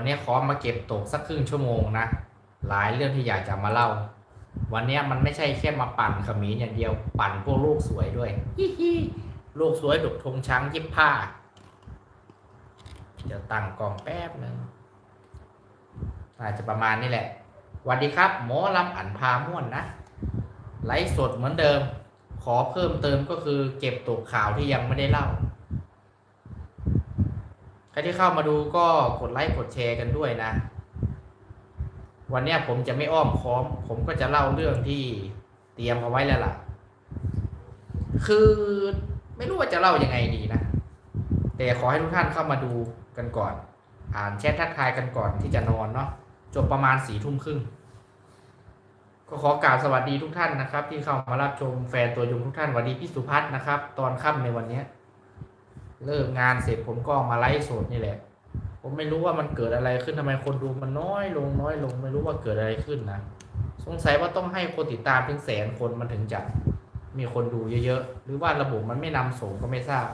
วันนี้ขอมาเก็บตกสักครึ่งชั่วโมงนะ หลายเรื่องที่อยากจะมาเล่า วันนี้มันไม่ใช่แค่มาปั่นขมิ้นอย่างเดียว ปั่นพวกลูกสวยด้วยฮิฮิลูกสวยดุกธงช้างยิบผ้า เดี๋ยวตั้งกล้องแป๊บหนึ่งอาจจะประมาณนี้แหละสวัสดีครับ หมอลำอันพาม่วนนะไลฟ์สดเหมือนเดิม ขอเพิ่มเติมก็คือเก็บตกข่าวที่ยังไม่ได้เล่า ใครที่เข้ามาดูก็กดไลค์กดแชร์กันด้วยนะ วันนี้ผมจะไม่อ้อมค้อม ผมก็จะเล่าเรื่องที่เตรียมเอาไว้แล้วล่ะ คือไม่รู้ว่าจะเล่ายังไงดีนะ แต่ขอให้ทุกท่านเข้ามาดูกันก่อน อ่านแชททักทายกันก่อนที่จะนอนเนาะจบประมาณสี่ทุ่มครึ่งก็ขอกราบสวัสดีทุกท่านนะครับ ที่เข้ามารับชมแฟนตัวยงทุกท่านสวัสดีพี่สุพัฒน์นะครับ ตอนค่ำในวันนี้ เลิกงานเสร็จผมก็มาไลฟ์สดนี่แหละ ผมไม่รู้ว่ามันเกิดอะไรขึ้นทำไมคนดูมันน้อยลงน้อยลงไม่รู้ว่าเกิดอะไรขึ้นนะสงสัยว่าต้องให้คนติดตามถึงแสนคนมันถึงจะมีคนดูเยอะๆหรือว่าระบบมันไม่นำส่งก็ไม่ทราบ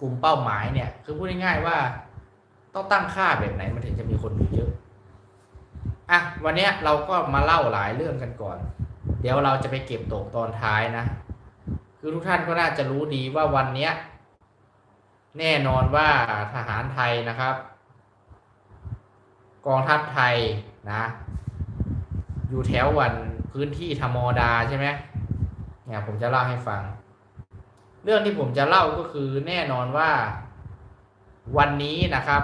กลุ่มเป้าหมายเนี่ย คือพูดง่ายๆว่า ต้องตั้งค่าแบบไหนมันถึงจะมีคนดูเยอะอะวันนี้เราก็มาเล่าหลายเรื่องกันก่อน เดี๋ยวเราจะไปเก็บตกตอนท้ายนะ คือทุกท่านก็น่าจะรู้ดีว่าวันเนี้ย แน่นอนว่าทหารไทยนะครับ กองทัพไทยนะ อยู่แถววันพื้นที่ธรรมดาใช่ไหมเนี่ยผมจะเล่าให้ฟัง เรื่องที่ผมจะเล่าก็คือแน่นอนว่าวันนี้นะครับ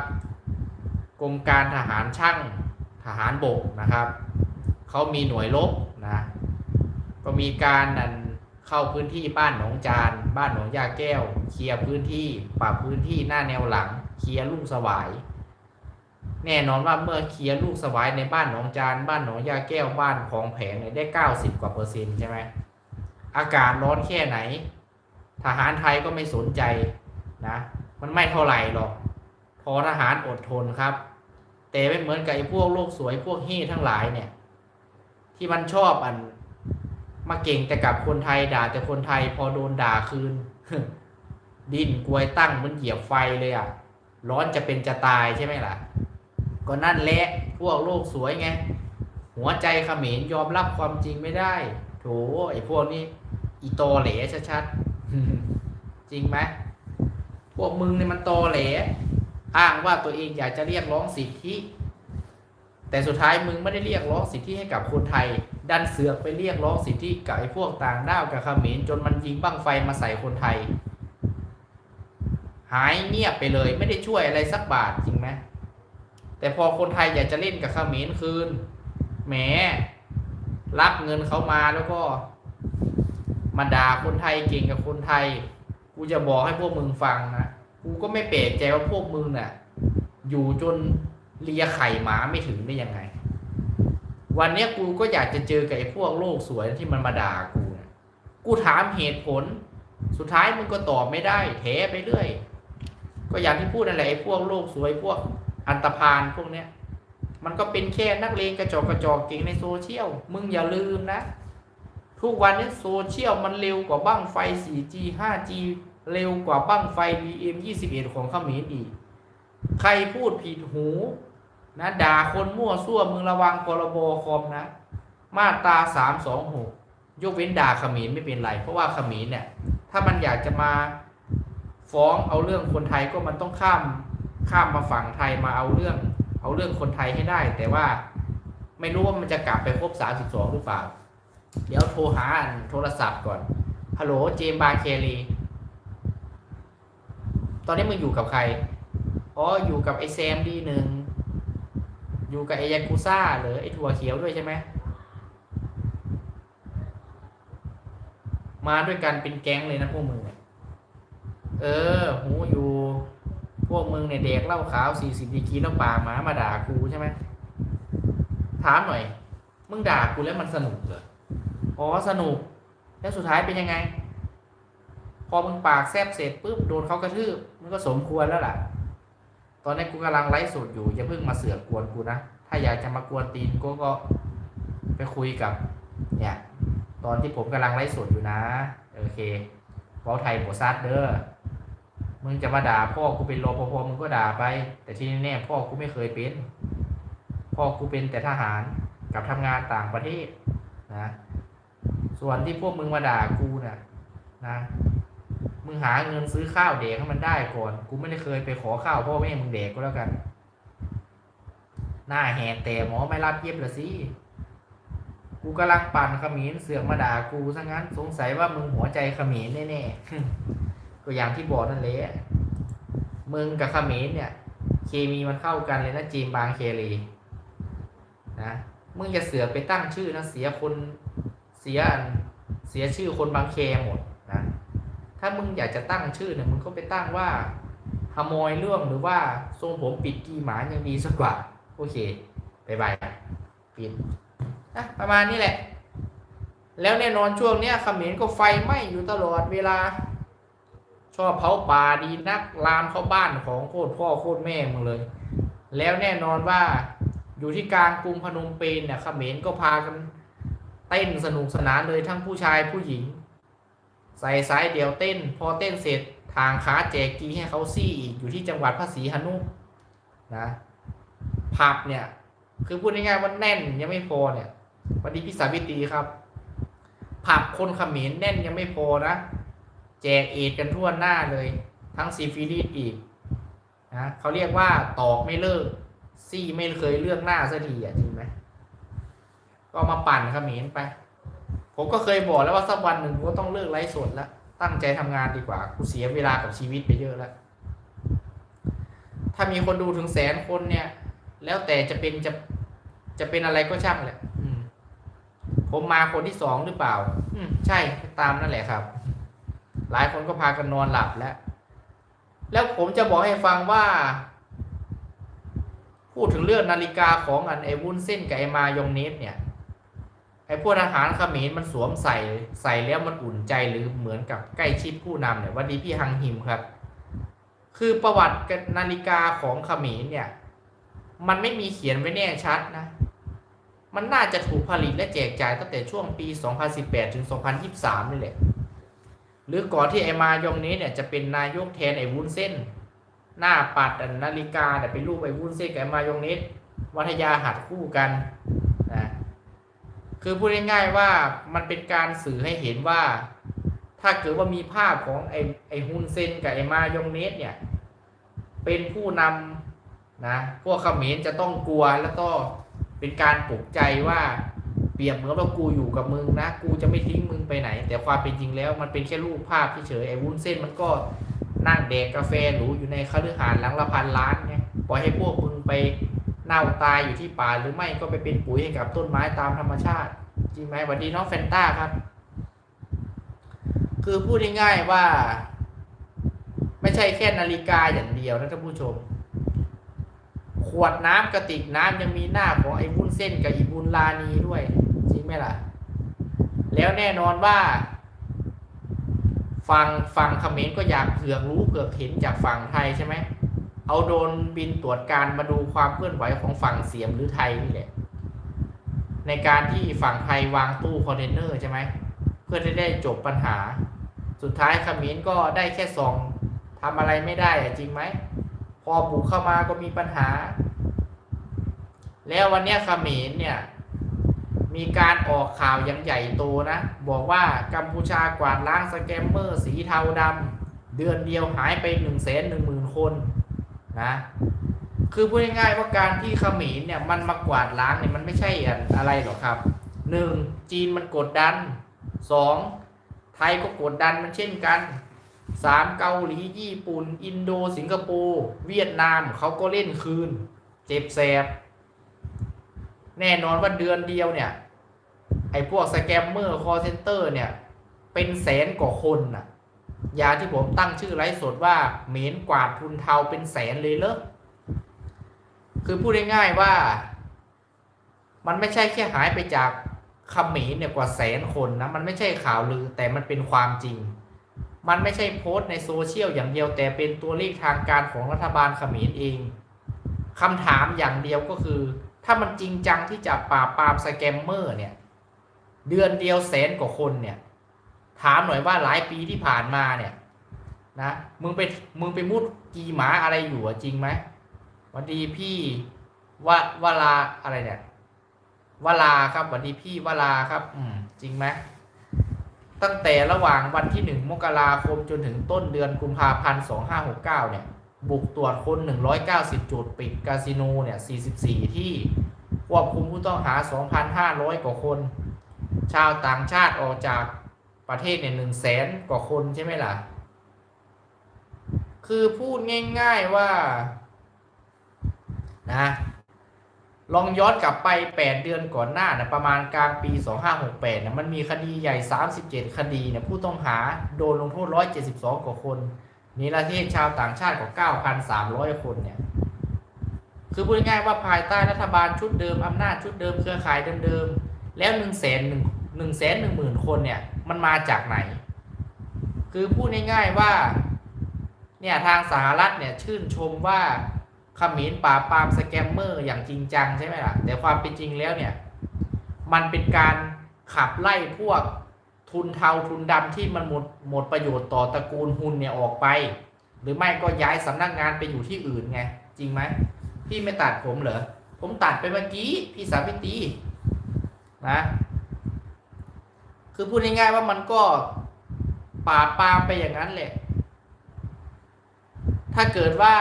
กรมการทหารช่างทหารบกนะครับเขามีหน่วยรบนะก็มีการนั่น เข้าพื้นที่บ้านหนองจาน บ้านหนองยาแก้ว เคลียร์พื้นที่ปรับพื้นที่หน้าแนวหลัง เคลียร์ลูกสวาย แน่นอนว่าเมื่อเคลียร์ลูกสวายในบ้านหนองจาน บ้านหนองยาแก้วบ้านของแผงเนี่ยได้เก้าสิบกว่าเปอร์เซ็นต์ใช่ไหมอากาศร้อนแค่ไหน ทหารไทยก็ไม่สนใจนะ มันไม่เท่าไหร่หรอก พอทหารอดทนครับ แต่ไม่เหมือนกับไอ้พวกโลกสวยพวกเฮ่ทั้งหลายเนี่ย ที่มันชอบอัน มาเก่งแต่กับคนไทยด่าแต่คนไทยพอโดนด่าคืน ดิ้นกลวยตั้งมันเหยียบไฟเลยอะ ร้อนจะเป็นจะตายใช่ไหมล่ะ ก็นั่นแหละพวกโลกสวยไง หัวใจเขมรยอมรับความจริงไม่ได้ โถไอ้พวกนี้อีโตเหลชัดๆจริงไหมพวกมึงเนี่ยมันโตเหลอ้างว่าตัวเองอยากจะเรียกร้องสิทธิ แต่สุดท้ายมึงไม่ได้เรียกร้องสิทธิให้กับคนไทย ดันเสือกไปเรียกร้องสิทธิกับไอ้พวกต่างด้าวกับเขมรจนมันยิงบั้งไฟมาใส่คนไทย หายเงียบไปเลยไม่ได้ช่วยอะไรสักบาทจริงไหมแต่พอคนไทยอยากจะเล่นกับเขมรคืนแหมรับเงินเขามาแล้วก็มาด่าคนไทยเก่งกับคนไทย กูจะบอกให้พวกมึงฟังนะ กูก็ไม่แปลกใจว่าพวกมึงน่ะ อยู่จนเลียไข่หมาไม่ถึงได้ยังไง วันนี้กูก็อยากจะเจอกับไอ้พวกโลกสวยที่มันมาด่ากูนะกูถามเหตุผล สุดท้ายมึงก็ตอบไม่ได้แถไปเรื่อย ก็อย่างที่พูดนั่นแหละไอ้พวกโลกสวยพวกอันตพาลพวกเนี้ย มันก็เป็นแค่นักเลงกระจอกกระจอกเก่งในโซเชียล มึงอย่าลืมนะ ทุกวันนี้โซเชียลมันเร็วกว่าบ้างไฟ 4G 5G เร็วกว่าบ้างไฟ BM 21ของเขมรอีก ใครพูดผิดหู นะด่าคนมั่วซั่วมึงระวังพรบคอมนะ มาตรา326ยกเว้นด่าขมรไม่เป็นไร เพราะว่าขมรเนี่ย ถ้ามันอยากจะมาฟ้องเอาเรื่องคนไทยก็มันต้องข้ามข้ามมาฝั่งไทยมาเอาเรื่อง เอาเรื่องคนไทยให้ได้ แต่ว่าไม่รู้ว่ามันจะกลับไปครบ32หรือเปล่า เดี๋ยวโทรหาโทรศัพท์ก่อนฮัลโหลเจมบาเคลีตอนนี้มึงอยู่กับใคร อ๋อ อยู่กับไอแซมดีหนึ่ง อยู่กับไอยากุซ่าหรือไอถั่วเขียวด้วยใช่ไหมมาด้วยกันเป็นแก๊งเลยนะพวกมึงเออ หูอยู่พวกมึงเนี่ยเด็กเล้าขาวสี่สิบดีกีแล้วปากหมามาด่ากูใช่ไหมถามหน่อย มึงด่ากูแล้วมันสนุกเหรออ๋อสนุก แล้วสุดท้ายเป็นยังไง พอมึงปากแซบเสร็จปุ๊บโดนเขากระทืบมันก็สมควรแล้วล่ะ อนนี้กูกำลังไลฟ์สดอยู่อย่าเพิ่งมาเสือกกวนกูนะ ถ้าอยากจะมากวนตีนกูก็ไปคุยกับ เนี่ย ตอนที่ผมกำลังไลฟ์สดอยู่นะ โอเคเว้าไทยโบซัดเด้อมึงจะมาด่าพ่อกูเป็นรปภมึงก็ด่าไป แต่ที่แน่ๆพ่อกูไม่เคยเป็น พ่อกูเป็นแต่ทหารกับทำงานต่างประเทศนะ ส่วนที่พวกมึงมาด่ากูน่ะนะ มึงหาเงินซื้อข้าวเด็กให้มันได้ก่อน กูไม่ได้เคยไปขอข้าวพ่อแม่มึงเด็กก็แล้วกัน หน้าแหกแต่หมอไม่รับเย็บละสิ กูกำลังปั่นขมิ้นเสือกมาด่ากูซะงั้นสงสัยว่ามึงหัวใจขมิ้นแน่ๆ ก็อย่างที่บอกนั่นแหละ มึงกับขมิ้นเนี่ย เคมีมันเข้ากันเลยนะจีมบางเคลีนะมึงจะเสือไปตั้งชื่อนะเสียคนเสียเสียชื่อคนบางเคหมดนะ ถ้ามึงอยากจะตั้งชื่อเนี่ยมึงก็ไปตั้งว่าขโมยเรื่องหรือว่าทรงผมปิดกีหมายังดีสักกว่า โอเคบายบายปิดนะประมาณนี้แหละ แล้วแน่นอนช่วงเนี้ยขมรก็ไฟไหม้อยู่ตลอดเวลา ชอบเผาป่าดีนักลามเข้าบ้านของโคตรพ่อโคตรแม่มึงเลย แล้วแน่นอนว่าอยู่ที่กลางกรุงพนมเปญเนี่ยขมรก็พากันเต้นสนุกสนานเลยทั้งผู้ชายผู้หญิง ใส่สายเดี่ยวเต้น พอเต้นเสร็จทางขาแจกกีให้เขาซี่อีกอยู่ที่จังหวัดพระศรีหนุนะผับเนี่ย คือพูดง่ายๆว่าแน่นยังไม่พอเนี่ยวันนี้พี่สาวิตรีครับ ผับคนเขมรแน่นยังไม่พอนะ แจกเอดกันทั่วหน้าเลย ทั้งซีฟิลิสอีกนะเขาเรียกว่าตอกไม่เลิก ซี่ไม่เคยเลือกหน้าสักทีอะจริงไหมก็มาปั่นเขมรไป ผมก็เคยบอกแล้วว่าสักวันหนึ่งกูก็ต้องเลิกไลฟ์สดแล้วตั้งใจทำงานดีกว่ากูเสียเวลากับชีวิตไปเยอะแล้ว ถ้ามีคนดูถึงแสนคนเนี่ย แล้วแต่จะเป็นจะจะเป็นอะไรก็ช่างแหละอืผมมาคนที่สองหรือเปล่า อืมใช่ตามนั่นแหละครับ หลายคนก็พากันนอนหลับแล้ว แล้วผมจะบอกให้ฟังว่า พูดถึงเรื่องนาฬิกาของอันไอวุ้นเส้นกับไอมายองเนสเนี่ย ไอ้พวกทหารเขมรมันสวมใส่ใส่แล้วมันอุ่นใจหรือเหมือนกับใกล้ชิดผู้นำเนี่ยวันนี้พี่ฮังฮิมครับ คือประวัตินาฬิกาของเขมรเนี่ย มันไม่มีเขียนไว้แน่ชัดนะ มันน่าจะถูกผลิตและแจกจ่ายตั้งแต่ช่วงปี 2018 ถึง 2023 นี่แหละ หรือก่อนที่ไอมายองนี้เนี่ยจะเป็นนายกแทนไอวุ้นเส้น หน้าปัดนาฬิกาเนี่ยเป็นรูปไอวุ้นเส้นกับไอมายองเนสวัทยาหัดคู่กัน คือพูดง่ายๆว่ามันเป็นการสื่อให้เห็นว่า ถ้าเกิดว่ามีภาพของไอไอฮุนเซนกับไอมายองเนสเนี่ย เป็นผู้นำนะพวกเขมรจะต้องกลัวแล้วก็เป็นการปลุกใจว่าเปรียบเหมือนว่ากูอยู่กับมึงนะ กูจะไม่ทิ้งมึงไปไหน แต่ความเป็นจริงแล้วมันเป็นแค่รูปภาพเฉยๆไอ้วุ้นเส้นมันก็นั่งเดกกาแฟหรูอยู่ในคฤหาสน์หลังละพันล้านไงปล่อยให้พวกมึงไป เน่าตายอยู่ที่ป่าหรือไม่ก็ไปเป็นปุ๋ยให้กับต้นไม้ตามธรรมชาติ จริงไหมวัสดีน้องแฟนต้าครับ คือพูดง่ายๆว่า ไม่ใช่แค่นาฬิกาอย่างเดียวนะท่านผู้ชม ขวดน้ำกระติกน้ำยังมีหน้าของไอ้วุ้นเส้นกับอีบุญลานีด้วย จริงไหมล่ะ แล้วแน่นอนว่าฝั่งฝั่งเขมรก็อยากเผือกรู้เผือกเห็นจากฝั่งไทยใช่ไหม เอาโดนบินตรวจการมาดูความเคลื่อนไหวของฝั่งเสียมหรือไทยนี่แหละ ในการที่ฝั่งไทยวางตู้คอนเทนเนอร์ใช่ไหมเพื่อที่ได้จบปัญหา สุดท้ายขมรก็ได้แค่สองทำอะไรไม่ได้อะจริงไหม พอบุกเข้ามาก็มีปัญหา แล้ววันนี้ยเขมรเนี่ยมีการออกข่าวอย่างใหญ่โตนะ บอกว่ากัมพูชากวาดล้างสแกมเมอร์สีเทาดำเดือนเดียวหายไป1นึ่งแสนหนึ่งหมื่นคน นะคือพูดง่ายๆว่าการที่เขมรเนี่ยมันมากวาดล้างเนี่ยมันไม่ใช่อะไรหรอกครับหนึ่งจีนมันกดดันสองไทยก็กดดันมันเช่นกันสามเกาหลีญี่ปุ่น อินโดสิงคโปร์เวียดนามเขาก็เล่นคืน เจ็บแสบ แน่นอนว่าเดือนเดียวเนี่ย ไอ้พวกสแกมเมอร์คอร์เซนเตอร์เนี่ย เป็นแสนกว่าคนนะ ยาที่ผมตั้งชื่อไลฟ์สดว่าเหม็นกวาดทุนเทาเป็นแสนเลยเลอคือพูดง่ายๆว่า มันไม่ใช่แค่หายไปจากขมรเนี่ยกว่าแสนคนนะ มันไม่ใช่ข่าวลือแต่มันเป็นความจริง มันไม่ใช่โพสต์ในโซเชียลอย่างเดียวแต่เป็นตัวเลขทางการของรัฐบาลขมรเองคำถามอย่างเดียวก็คือ ถ้ามันจริงจังที่จะปราบปรามสแกมเมอร์เนี่ย เดือนเดียวแสนกว่าคนเนี่ย ถามหน่อยว่าหลายปีที่ผ่านมาเนี่ย นะมึงไปมึงไปมุดกีหมาอะไรอยู่จริงไหมวันดีพี่วะวลาอะไรเนี่ยวลาครับวันดีพี่วลาครับ อืม จริงไหมตั้งแต่ระหว่างวันที่หนึ่งมกราคมจนถึงต้นเดือนกุมภาพันธ์สองห้าหกเก้าเนี่ย บุกตรวจคนหนึ่งร้อยเก้าสิบจุดปิดคาสิโนเนี่ยสี่สิบสี่ที่ควบคุมผู้ต้องหาสองพันห้าร้อยกว่าคน ชาวต่างชาติออกจาก ประเทศเนี่ยหนึ่งแสนกว่าคนใช่ไหมล่ะ คือพูดง่ายๆว่านะลองย้อนกลับไป 8 เดือนก่อนหน้านะประมาณกลางปี 2568นะมันมีคดีใหญ่ 37 คดีเนี่ยผู้ต้องหาโดนลงโทษ 172 กว่าคนนิรเทศชาวต่างชาติกว่า 9,300 คนเนี่ย คือพูดง่ายว่าภายใต้รัฐบาลชุดเดิม อำนาจชุดเดิม เครือข่ายเดิมๆแล้ว1นึ่งแสนหนึ่งแสนหนึ่งหมื่นคนเนี่ย มันมาจากไหน คือพูดง่ายๆว่า เนี่ยทางสหรัฐเนี่ยชื่นชมว่าขมรปราปามสแกมเมอร์อย่างจริงจังใช่ไหมล่ะ แต่ความเป็นจริงแล้วเนี่ย มันเป็นการขับไล่พวกทุนเทาทุนดำที่มันหมดหมดประโยชน์ต่อตระกูลหุ้นเนี่ยออกไป หรือไม่ก็ย้ายสำนักงานไปอยู่ที่อื่นไง จริงไหมพี่ไม่ตัดผมเหรอ ผมตัดไปเมื่อกี้ พี่สาวิตีนะ คือพูดง่ายๆว่ามันก็ปาปามไปอย่างนั้นแหละ ถ้าเกิดว่า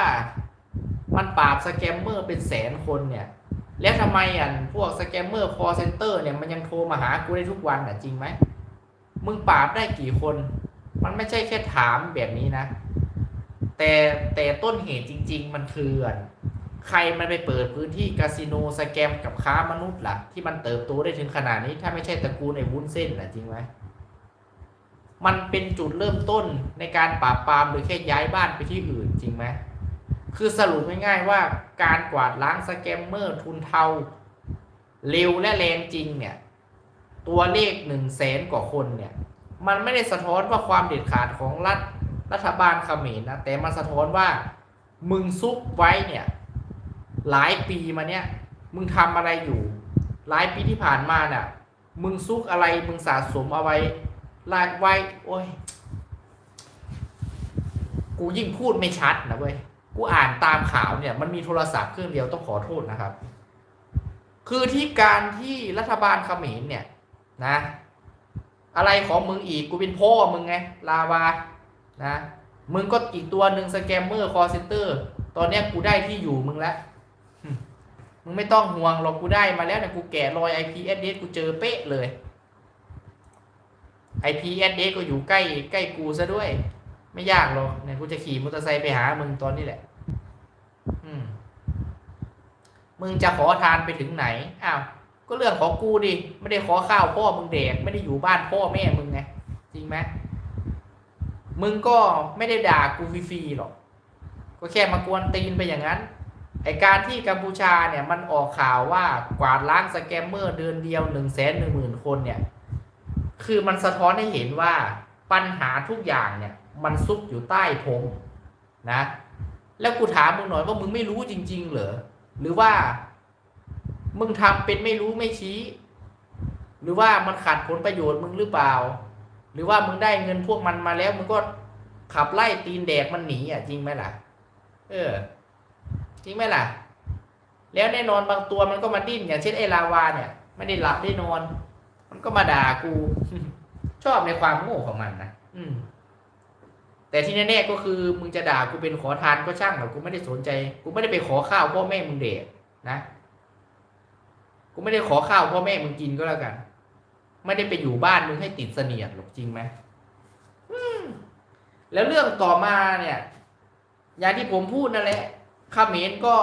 มันปราบสแกมเมอร์เป็นแสนคนเนี่ย แล้วทำไมอะพวกสแกมเมอร์คอเซนเตอร์เนี่ยมันยังโทรมาหากูได้ทุกวันอะจริงไหมมึงปราบได้กี่คน มันไม่ใช่แค่ถามแบบนี้นะ แต่แต่ต้นเหตุจริง ๆ มันคืออะ ใครมันไปเปิดพื้นที่คาสิโนสแกมกับค้ามนุษย์ล่ะ ที่มันเติบโตได้ถึงขนาดนี้ ถ้าไม่ใช่ตระกูลไอ้วุ้นเส้นล่ะจริงไหมมันเป็นจุดเริ่มต้นในการปราบปรามหรือแค่ย้ายบ้านไปที่อื่นจริงไหมคือสรุปง่ายๆว่าการกวาดล้างสแกมเมอร์ทุนเทาเร็วและแรงจริงเนี่ย ตัวเลขหนึ่งแสนกว่าคนเนี่ย มันไม่ได้สะท้อนว่าความเด็ดขาดของรัฐรัฐบาลเขมรนะแต่มันสะท้อนว่ามึงซุกไว้เนี่ย หลายปีมาเนี่ยมึงทำอะไรอยู่ หลายปีที่ผ่านมาเนี่ยมึงซุกอะไรมึงสะสมเอาไว้ลากไว้ โอ้ย กูยิ่งพูดไม่ชัดนะเว้ย กูอ่านตามข่าวเนี่ย มันมีโทรศัพท์เครื่องเดียวต้องขอโทษนะครับ คือที่การที่รัฐบาลเขมรเนี่ย นะ อะไรของมึงอีกกูเป็นพ่อมึงไง ลาวา นะ มึงก็อีกตัวหนึ่งสแกมเมอร์คอร์เซนเตอร์ ตอนเนี้ยกูได้ที่อยู่มึงแล้ว มึงไม่ต้องห่วงหรอกกูได้มาแล้วเนี่ยกูแกะรอย IP address กูเจอเป๊ะเลย IP address ก็อยู่ใกล้ใกล้กูซะด้วย ไม่ยากหรอกเนี่ยกูจะขี่มอเตอร์ไซค์ไปหามึงตอนนี้แหละ อืมมึงจะขอทานไปถึงไหน อ้าว ก็เรื่องของกูดิ ไม่ได้ขอข้าวพ่อมึงแดกไม่ได้อยู่บ้านพ่อแม่มึงไง จริงไหมมึงก็ไม่ได้ด่ากูฟรีๆหรอก ก็แค่มากวนตีนไปอย่างนั้น ไอการที่กัมพูชาเนี่ยมันออกข่าวว่ากวาดล้างสแกมเมอร์เดือนเดียวหนึ่งแสนหนึ่งหมื่นคนเนี่ย คือมันสะท้อนให้เห็นว่าปัญหาทุกอย่างเนี่ย มันซุกอยู่ใต้พรมนะ แล้วกูถามมึงหน่อยว่ามึงไม่รู้จริง ๆ เหรอ หรือว่า มึงทำเป็นไม่รู้ไม่ชี้ หรือว่ามันขัดผลประโยชน์มึงหรือเปล่า หรือว่ามึงได้เงินพวกมันมาแล้วมึงก็ขับไล่ตีนแดกมันหนีอะจริงไหมล่ะ เออ จริงไหมล่ะ แล้วแน่นอนบางตัวมันก็มาดิ้นอย่างเช่นไอ้ลาวาเนี่ย ไม่ได้หลับได้นอน มันก็มาด่ากู ชอบในความโง่ของมันนะอืม แต่ที่แน่ๆก็คือมึงจะด่ากูเป็นขอทานก็ช่างหรอกกูไม่ได้สนใจ กูไม่ได้ไปขอข้าวพ่อแม่มึงเด็กนะกูไม่ได้ขอข้าวพ่อแม่มึงกินก็แล้วกัน ไม่ได้ไปอยู่บ้านมึงให้ติดเสนียดหรอกจริงไหมมแล้วเรื่องต่อมาเนี่ย อย่างที่ผมพูดนั่นแหละ ขมรก็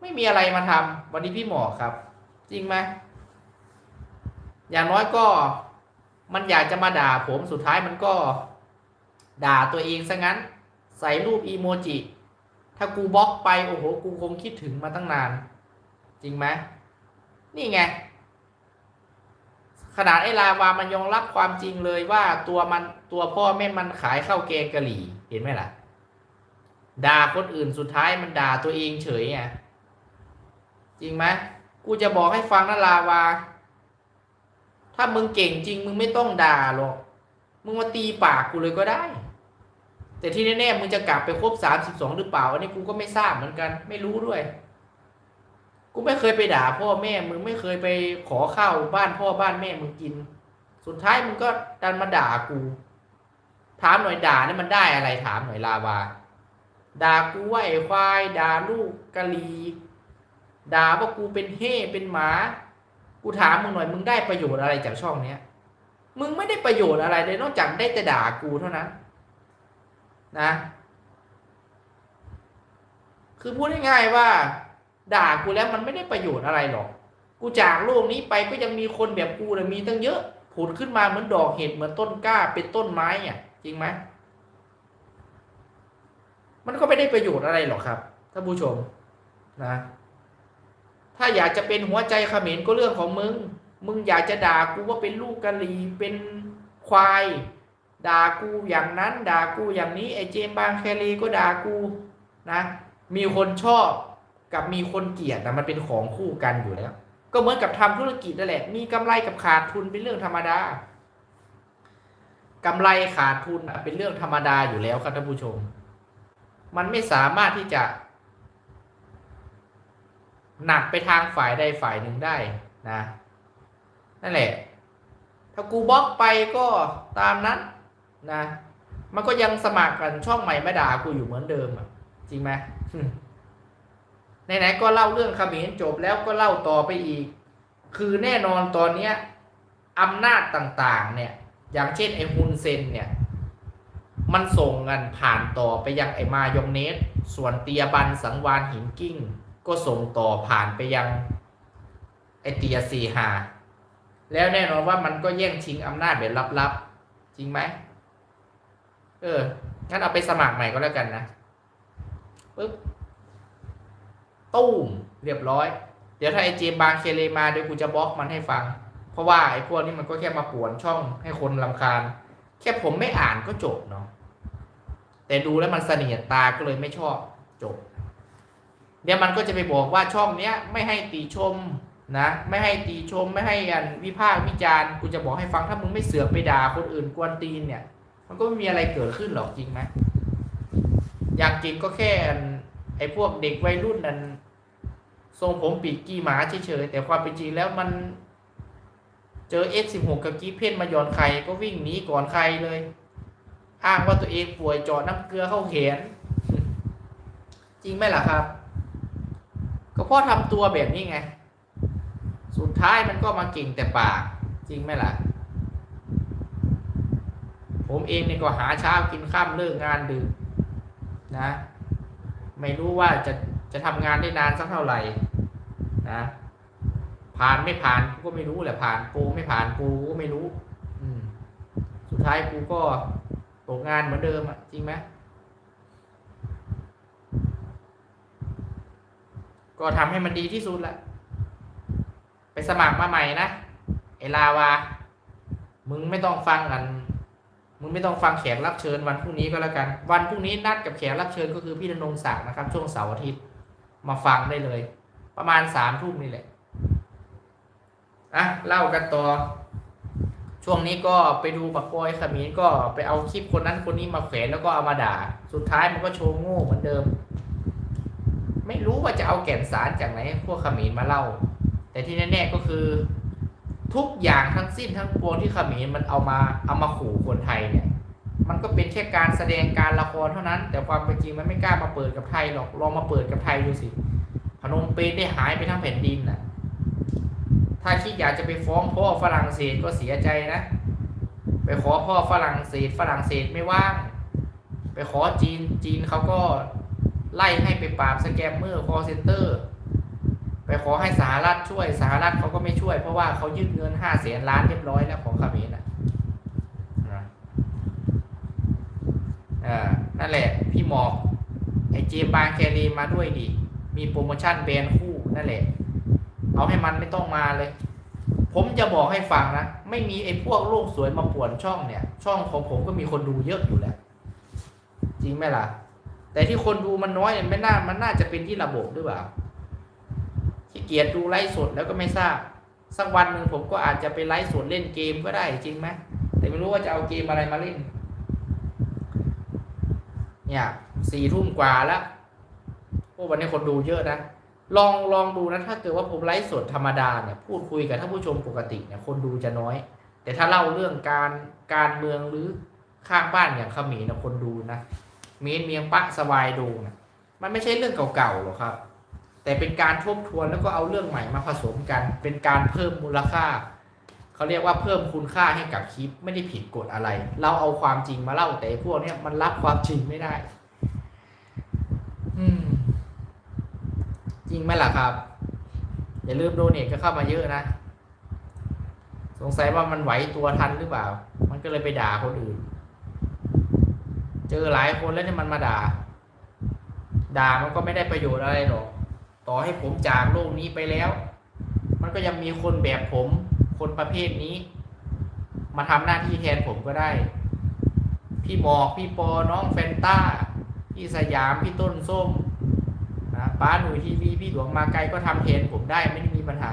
ไม่มีอะไรมาทำวันนี้พี่หมอครับ จริงไหมอย่างน้อยก็มันอยากจะมาด่าผมสุดท้ายมันก็ ด่าตัวเองซะงั้น ใส่รูปอีโมจิ ถ้ากูบล็อกไปโอ้โหกูคงคิดถึงมาตั้งนาน จริงไหมนี่ไง ขนาดไอ้ลาวามันยอมรับความจริงเลยว่าตัวมันตัวพ่อแม่มันขายข้าวแกงกะหรี่เห็นไหมล่ะ ด่าคนอื่นสุดท้ายมันด่าตัวเองเฉยอะจริงไหมกูจะบอกให้ฟังนะลาวา ถ้ามึงเก่งจริงมึงไม่ต้องด่าหรอก มึงมาตีปากกูเลยก็ได้ แต่ที่แน่ๆมึงจะกลับไปครบสามสิบสองหรือเปล่า อันนี้กูก็ไม่ทราบเหมือนกัน ไม่รู้ด้วย กูไม่เคยไปด่าพ่อแม่มึงไม่เคยไปขอข้าวบ้านพ่อบ้านแม่มึงกิน สุดท้ายมึงก็ดันมาด่ากู ถามหน่อยด่านี่มันได้อะไรถามหน่อยลาวา ด่ากูว่าไอ้ควาย ด่าลูกกะลีด่าว่ากูเป็นเฮ่เป็นหมา กูถามมึงหน่อยมึงได้ประโยชน์อะไรจากช่องเนี้ย มึงไม่ได้ประโยชน์อะไรเลยนอกจากได้แต่ด่ากูเท่านั้น นะ คือพูดง่ายๆว่า ด่ากูแล้วมันไม่ได้ประโยชน์อะไรหรอก กูจากโลกนี้ไปก็ยังมีคนแบบกูนะมีตั้งเยอะผุดขึ้นมาเหมือนดอกเห็ดเหมือนต้นกล้าเป็นต้นไม้อะจริงไหม มันก็ไม่ได้ประโยชน์อะไรหรอกครับท่านผู้ชมนะ ถ้าอยากจะเป็นหัวใจเขมรก็เรื่องของมึง มึงอยากจะด่ากูว่าเป็นลูกกะลีเป็นควายด่ากูอย่างนั้น ด่ากูอย่างนี้ไอเจมบางแคลีก็ด่ากูนะ มีคนชอบกับมีคนเกลียดนะมันเป็นของคู่กันอยู่แล้ว ก็เหมือนกับทำธุรกิจนั่นแหละ มีกำไรกับขาดทุนเป็นเรื่องธรรมดากำไรขาดทุนเป็นเรื่องธรรมดาอยู่แล้วครับท่านผู้ชม มันไม่สามารถที่จะ หนักไปทางฝ่ายใดฝ่ายหนึ่งได้นะนั่นแหละ ถ้ากูบล็อกไปก็ตามนั้นนะ มันก็ยังสมัครกันช่องใหม่ไมาด่ากูอยู่เหมือนเดิมอะ จริงไหมไหนๆก็เล่าเรื่องขมรจบแล้วก็เล่าต่อไปอีก คือแน่นอนตอนเนี้ยอำนาจต่างๆ เนี่ย อย่างเช่นไอ้ฮุนเซนเนี่ย มันส่งเงินผ่านต่อไปยังไอมายองเนส ส่วนเตียบันสังวานหินกิ้ง ก็ส่งต่อผ่านไปยังไอเตียซีฮาแล้วแน่นอนว่ามันก็แย่งชิงอำนาจแบบลับๆ จริงไหม เออ งั้นเอาไปสมัครใหม่ก็แล้วกันนะปึ๊บตู้มเรียบร้อย เดี๋ยวถ้าไอเจมบางเคเลมาเดี๋ยวกูจะบล็อกมันให้ฟัง เพราะว่าไอพวกนี้มันก็แค่มาป่วนช่องให้คนลำคาญ แค่ผมไม่อ่านก็จบเนาะ แต่ดูแล้วมันเสนียดตาก็เลยไม่ชอบจบเดี๋ยวมันก็จะไปบอกว่าช่องเนี้ยไม่ให้ตีชมนะไม่ให้ตีชมไม่ให้อันวิพากษ์วิจารณ์กูจะบอกให้ฟังถ้ามึงไม่เสือกไปด่าคนอื่นกวนตีนเนี่ย มันก็ไม่มีอะไรเกิดขึ้นหรอกจริงไหมอย่างจริงก็แค่ไอ้พวกเด็กวัยรุ่นนั้นทรงผมปีกกี้หมาเฉยๆแต่ความเป็นจริงแล้วมัน เจอ F16 กับกี้เพนมาย้อนใครก็วิ่งหนีก่อนใครเลย อ้างว่าตัวเองป่วยจอดน้ำเกลือเข้าแขนจริงไหมล่ะครับ ก็พ่อทำตัวแบบนี้ไง สุดท้ายมันก็มาเก่งแต่ปาก จริงไหมล่ะ ผมเองเนี่ยก็หาเช้ากินข้ามเลิกงานดึกนะ ไม่รู้ว่าจะจะทำงานได้นานสักเท่าไหร่นะผ่านไม่ผ่านกูก็ไม่รู้แหละผ่านกูไม่ผ่านกูก็ไม่รู้ อืม สุดท้ายกูก็ ตกงานเหมือนเดิมอะจริงไหมก็ทำให้มันดีที่สุดละไปสมัครมาใหม่นะไอลาวา มึงไม่ต้องฟังกัน มึงไม่ต้องฟังแขกรับเชิญวันพรุ่งนี้ก็แล้วกัน วันพรุ่งนี้นัดกับแขกรับเชิญก็คือพี่ธนงศักดิ์นะครับ ช่วงเสาร์อาทิตย์มาฟังได้เลย ประมาณสามทุ่มนี่แหละอะเล่ากันต่อ ช่วงนี้ก็ไปดูปักปอยขมิ้นก็ไปเอาคลิปคนนั้นคนนี้มาแขวนแล้วก็เอามาด่า สุดท้ายมันก็โชว์โง่เหมือนเดิม ไม่รู้ว่าจะเอาแก่นสารจากไหนพวกขมิ้นมาเล่า แต่ที่แน่ๆก็คือ ทุกอย่างทั้งสิ้นทั้งปวงที่ขมิ้นมันเอามาเอามาขู่คนไทยเนี่ยมันก็เป็นแค่การแสดงการละครเท่านั้น แต่ความเป็นจริงมันไม่กล้ามาเปิดกับไทยหรอกลองมาเปิดกับไทยดูสิพนมเปญได้หายไปทั้งแผ่นดินน่ะ ถ้าคิดอยากจะไปฟ้องพ่อฝรั่งเศสก็เสียใจนะ ไปขอพ่อฝรั่งเศสฝรั่งเศสไม่ว่าง ไปขอจีนจีนเขาก็ไล่ให้ไปปราบสแกมเมอร์คอเซนเตอร์ไปขอให้สหรัฐช่วยสหรัฐเขาก็ไม่ช่วย เพราะว่าเขายึดเงินห้าแสนล้านเรียบร้อยแล้วของเขมรน่ะอ่านั่นแหละ พี่หมอกไอเจมบางแครีมาด้วยดิมีโปรโมชั่นแบรนด์คู่นั่นแหละ เอาให้มันไม่ต้องมาเลย ผมจะบอกให้ฟังนะ ไม่มีไอ้พวกโลกสวยมาป่วนช่องเนี่ย ช่องของผมก็มีคนดูเยอะอยู่แล้ว จริงไหมล่ะ แต่ที่คนดูมันน้อยเนี่ยไม่น่ามันน่าจะเป็นที่ระบบหรือเปล่าขี้เกียจดูไลฟ์สดแล้วก็ไม่ทราบ สักวันหนึ่งผมก็อาจจะไปไลฟ์สดเล่นเกมก็ได้จริงไหมแต่ไม่รู้ว่าจะเอาเกมอะไรมาเล่น เนี่ยสี่ทุ่มกว่าแล้วโอ้วันนี้คนดูเยอะนะ ลองลองดูนะถ้าเกิดว่าผมไลฟ์สดธรรมดาเนี่ยพูดคุยกับท่านผู้ชมปกติเนี่ยคนดูจะน้อย แต่ถ้าเล่าเรื่องการการเมืองหรือข้างบ้านอย่างขมรนะคนดูนะเมียนเมียงปะสบายดูนะมันไม่ใช่เรื่องเก่าๆหรอกครับ แต่เป็นการทบทวนแล้วก็เอาเรื่องใหม่มาผสมกัน เป็นการเพิ่มมูลค่าเขาเรียกว่าเพิ่มคุณค่าให้กับคลิปไม่ได้ผิดกฎอะไร เราเอาความจริงมาเล่าแต่พวกเนี้ยมันรับความจริงไม่ได้ อืม จริงไหมล่ะครับ อย่าลืมโดเนทก็เข้ามาเยอะนะ สงสัยว่ามันไหวตัวทันหรือเปล่า มันก็เลยไปด่าคนอื่น เจอหลายคนแล้วเนี่มันมาด่า ด่ามันก็ไม่ได้ประโยชน์อะไรหรอก ต่อให้ผมจากโลกนี้ไปแล้ว มันก็ยังมีคนแบบผม คนประเภทนี้ มาทำหน้าที่แทนผมก็ได้ พี่หมอก พี่ปอ น้องแฟนต้า พี่สยาม พี่ต้นส้ม ป้าหนุ่ยทีวีพี่หลวงมาไกลก็ทำแทนผมได้ไม่ได้มีปัญหา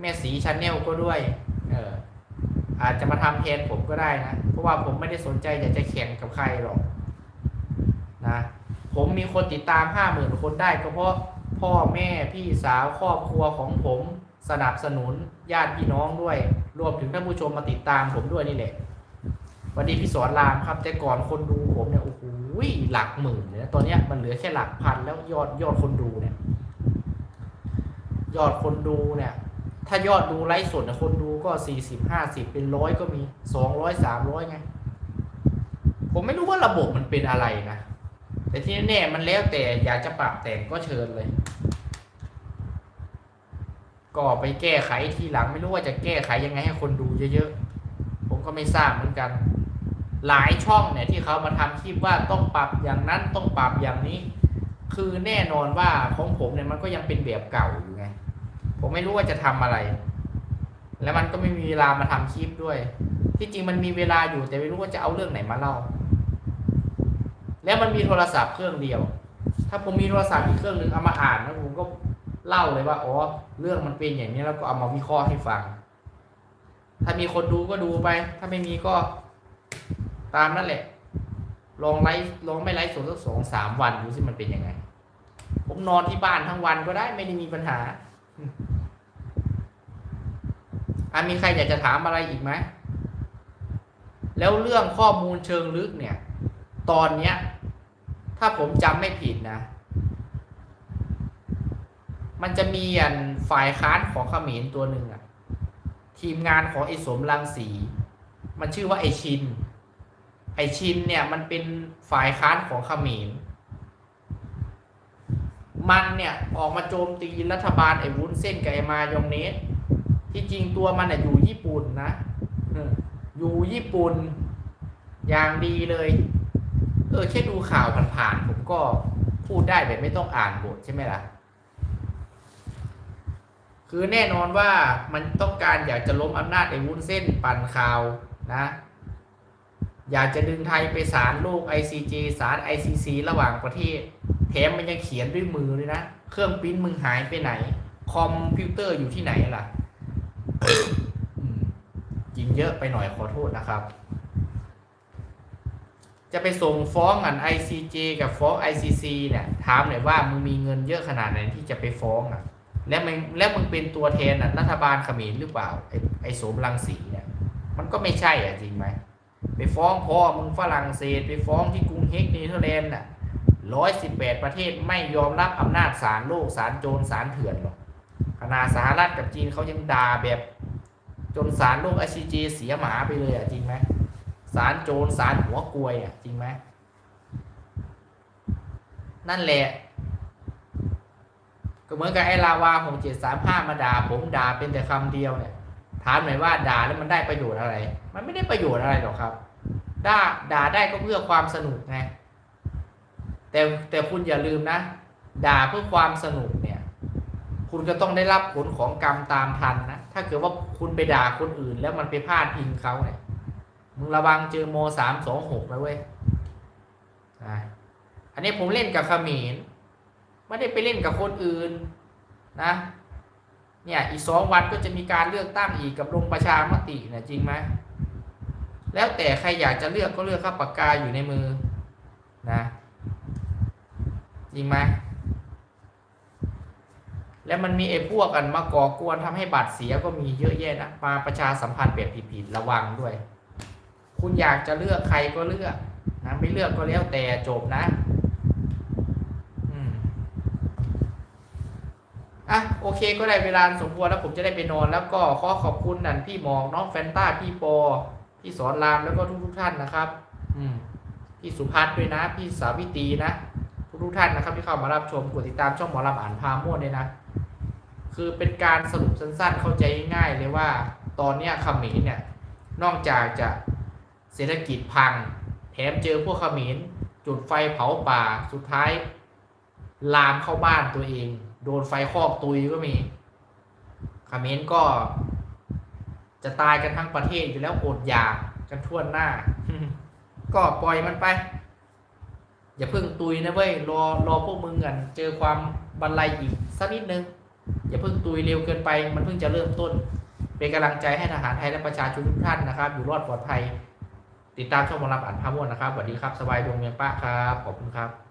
แม่สีชาแนลก็ด้วย เอออาจจะมาทำแทนผมก็ได้นะ เพราะว่าผมไม่ได้สนใจอยากจะแข่งกับใครหรอกนะผมมีคนติดตามห้าหมื่นคนได้ก็เพราะพ่อแม่พี่สาวครอบครัวของผมสนับสนุนญาติพี่น้องด้วย รวมถึงท่านผู้ชมมาติดตามผมด้วยนี่แหละวันนี้พี่สอนรามครับ แต่ก่อนคนดูผมเนี่ยโอ้โห หลักหมื่นเลยนะตอนเนี้ยมันเหลือแค่หลักพันแล้วยอดยอดคนดูเนี่ย ยอดคนดูเนี่ย ถ้ายอดดูไลฟ์สดเนี่ยคนดูก็สี่สิบห้าสิบเป็นร้อยก็มีสองร้อยสามร้อยไง ผมไม่รู้ว่าระบบมันเป็นอะไรนะ แต่ที่แน่มันแล้วแต่อยากจะปรับแต่งก็เชิญเลย ก็ไปแก้ไขทีหลังไม่รู้ว่าจะแก้ไขยังไงให้คนดูเยอะๆ ผมก็ไม่ทราบเหมือนกัน หลายช่องเนี่ยที่เขามาทำคลิปว่าต้องปรับอย่างนั้นต้องปรับอย่างนี้ คือแน่นอนว่าของผมเนี่ยมันก็ยังเป็นแบบเก่าอยู่ไง ผมไม่รู้ว่าจะทำอะไร แล้วมันก็ไม่มีเวลามาทำคลิปด้วย ที่จริงมันมีเวลาอยู่แต่ไม่รู้ว่าจะเอาเรื่องไหนมาเล่า แล้วมันมีโทรศัพท์เครื่องเดียว ถ้าผมมีโทรศัพท์อีกเครื่องหนึ่งเอามาอ่านแล้วผมก็เล่าเลยว่าอ๋อเรื่องมันเป็นอย่างนี้แล้วก็เอามาวิเคราะห์ให้ฟัง ถ้ามีคนดูก็ดูไป ถ้าไม่มีก็ ตามนั่นแหละ ลองไลฟ์ลองไม่ไลฟ์สดสักสองสามวันดูสิมันเป็นยังไง ผมนอนที่บ้านทั้งวันก็ได้ไม่ได้มีปัญหาอะมีใครอยากจะถามอะไรอีกไหมแล้วเรื่องข้อมูลเชิงลึกเนี่ย ตอนเนี้ย ถ้าผมจำไม่ผิดนะ มันจะมีอันฝ่ายค้านของขมิรตัวหนึ่งอะทีมงานของไอ้สมรังสี มันชื่อว่าไอชิน ไอชินเนี่ยมันเป็นฝ่ายค้านของขมรมันเนี่ยออกมาโจมตีรัฐบาลไอ้วุ้นเส้นกับไอ้มายองเนสที่จริงตัวมันอะอยู่ญี่ปุ่นนะอออยู่ญี่ปุ่นอย่างดีเลย เออแค่ดูข่าวผ่านๆผมก็พูดได้แบบไม่ต้องอ่านบทใช่ไหมล่ะ คือแน่นอนว่ามันต้องการอยากจะล้มอำนาจไอ้วุ้นเส้นปั่นข่าวนะ อยากจะดึงไทยไปศาลโลก ICJ ศาล ICC ระหว่างประเทศ แถมมันยังเขียนด้วยมือเลยนะ เครื่องปริ้นมึงหายไปไหน คอมพิวเตอร์อยู่ที่ไหนล่ะยิงเยอะไปหน่อยขอโทษนะครับ จะไปส่งฟ้องอัน ICJ กับฟ้อง ICC เนี่ย ถามหน่อยว่ามึงมีเงินเยอะขนาดไหนที่จะไปฟ้องอะ แล้วมึงแล้วมึงเป็นตัวแทนอะรัฐบาลเขมรหรือเปล่าไอ้ไอ้โสมรังสีเนี่ย มันก็ไม่ใช่อะจริงไหม ไปฟ้องพ่อมึงฝรั่งเศส ไปฟ้องที่กรุงเฮกเนเธอร์แลนด์น่ะร้อยสิบแปดประเทศไม่ยอมรับอำนาจศาลโลกศาลโจรศาลเถื่อนหรอกขนาดสหรัฐกับจีนเขายังด่าแบบ จนศาลโลก ICJ เสียหมาไปเลยอะจริงไหมศาลโจรศาลหัวกลวยอะจริงไหมนั่นแหละ ก็เหมือนกับไอ้ลาวาหกเจ็ดสามห้ามาด่าผมด่าเป็นแต่คำเดียวเนี่ย ถามหน่อยว่าด่าแล้วมันได้ประโยชน์อะไร มันไม่ได้ประโยชน์อะไรหรอกครับ ด่าด่าได้ก็เพื่อความสนุกไง แต่แต่คุณอย่าลืมนะ ด่าเพื่อความสนุกเนี่ย คุณก็ต้องได้รับผลของกรรมตามทันนะ ถ้าเกิดว่าคุณไปด่าคนอื่น แล้วมันไปพลาดพิงเขาเนี่ย มึงระวังเจอโมสามสองหกนะเว้ยอะอันนี้ผมเล่นกับขมรไม่ได้ไปเล่นกับคนอื่นนะ เนี่ยอีกสองวันก็จะมีการเลือกตั้งอีกกับลงประชามติเนี่ยจริงไหมแล้วแต่ใครอยากจะเลือกก็เลือกข้าปากกาอยู่ในมือนะจริงไหมแล้วมันมีไอ้พวกกันมาก่อกวนทำให้บัตรเสียก็มีเยอะแยะนะมาประชาสัมพันธ์แบบผิดๆระวังด้วย คุณอยากจะเลือกใครก็เลือกนะไม่เลือกก็แล้วแต่จบนะ อืม อะโอเคก็ได้เวลาสมควรแล้วผมจะได้ไปนอน แล้วก็ขอขอบคุณนันพี่หมอกน้องแฟนต้าพี่ปอพี่สอนรามแล้วก็ทุกๆท่านนะครับ อืมพี่สุพัฒน์ด้วยนะ พี่สาวิตรีนะทุกๆท่านนะครับที่เข้ามารับชมกดติดตามช่องหมอลำอ่านพาม่วนเลยนะ คือเป็นการสรุปสั้นๆเข้าใจง่ายๆเลยว่า ตอนเนี้ยเขมรเนี่ย นอกจากจะเศรษฐกิจพัง แถมเจอพวกเขมรจุดไฟเผาป่าสุดท้าย ลามเข้าบ้านตัวเอง โดนไฟคอกตุยก็มีเขมรก็ จะตายกันทั้งประเทศอยู่แล้วอดอยากกันทั่วหน้า ก็ปล่อยมันไป อย่าเพิ่งตุยนะเว้ยรอรอพวกมึงกันเจอความบันไลอีกสักนิดนึง อย่าเพิ่งตุยเร็วเกินไป มันเพิ่งจะเริ่มต้น เป็นกำลังใจให้ทหารไทยและประชาชนทุกท่านนะครับ อยู่รอดปลอดภัย ติดตามช่องมอลำอ่านพาม่วนนะครับสวัสดีครับ สบายดวงเมียงป้าครับ ขอบคุณครับ